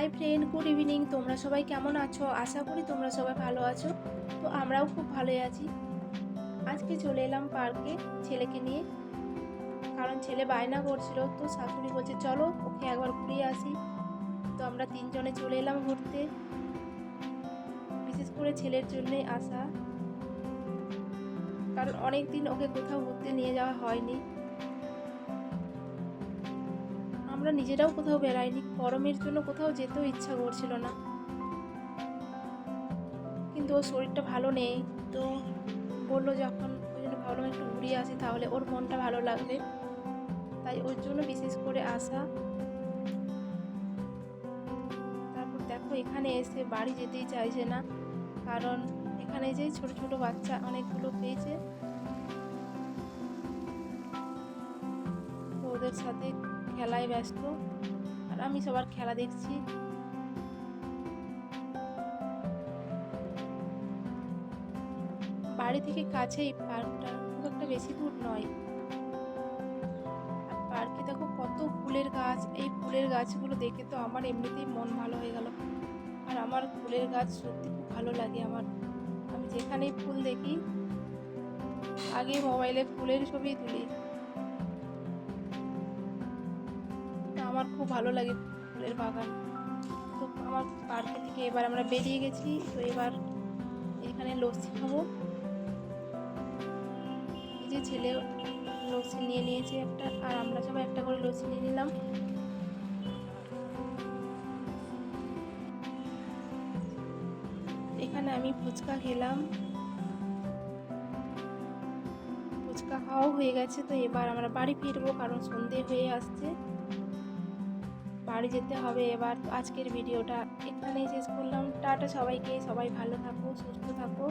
Hi friend, good evening. তোমরা সবাই কেমন আছো? আশা করি তোমরা সবাই ভালো আছো। তো আমরাও খুব ভালোই আছি। আজকে চলে এলাম পার্কে ছেলেকে নিয়ে। কারণ ছেলে বায়না করছিল, তো শাশুড়ি বলছে, চলো ওকে একবার ঘুরিয়ে আসি। তো আমরা তিনজনে চলে এলাম ঘুরতে। বিশেষ করে ছেলের জন্যই আসা। কারণ অনেক দিন ওকে কোথাও ঘুরতে নিয়ে যাওয়া হয়নি। আমরা নিজেরাও কোথাও বেড়াইনি, গরমের জন্য কোথাও যেতেও ইচ্ছা করছিল না। কিন্তু ওর শরীরটা ভালো নেই, তো বলল যখন ওই জন্য ভাবলাম একটু ঘুরিয়ে আসি, তাহলে ওর মনটা ভালো লাগবে। তাই ওর জন্য বিশেষ করে আসা। তারপর দেখো এখানে এসে বাড়ি যেতেই চাইছে না, কারণ এখানে যে ছোট ছোট বাচ্চা অনেকগুলো পেয়েছে। ওদের সাথে খেলায় ব্যস্ত, আর আমি সবার খেলা দেখছি। বাড়ি থেকে কাছেই পার্কটা, খুব একটা বেশি দূর নয়। আর পার্কে দেখো কত ফুলের গাছ, এই ফুলের গাছগুলো দেখে তো আমার এমনিতেই মন ভালো হয়ে গেল। আর আমার ফুলের গাছ সত্যি খুব ভালো লাগে আমার। আমি যেখানেই ফুল দেখি, আগে মোবাইলে ফুলের ছবি তুলি। আমার খুব ভালো লাগে ফুলের বাগান। তো আমার পার্কে থেকে এবার আমরা বেরিয়ে গেছি, তো এবার এখানে লস্যি খাব। যে ছেলে লস্যি নিয়ে নিয়েছে একটা, আর আমরা সবাই একটা করে লস্যি নিয়ে নিলাম। এখানে আমি ফুচকা খেলাম। ফুচকা খাওয়াও হয়ে গেছে, তো এবার আমরা বাড়ি ফিরবো, কারণ সন্ধে হয়ে আসছে। বাড়ি যেতে হবে। এবার আজকের ভিডিওটা এখানেই শেষ করলাম। টাটা সবাইকে। সবাই ভালো থাকো, সুস্থ থাকো।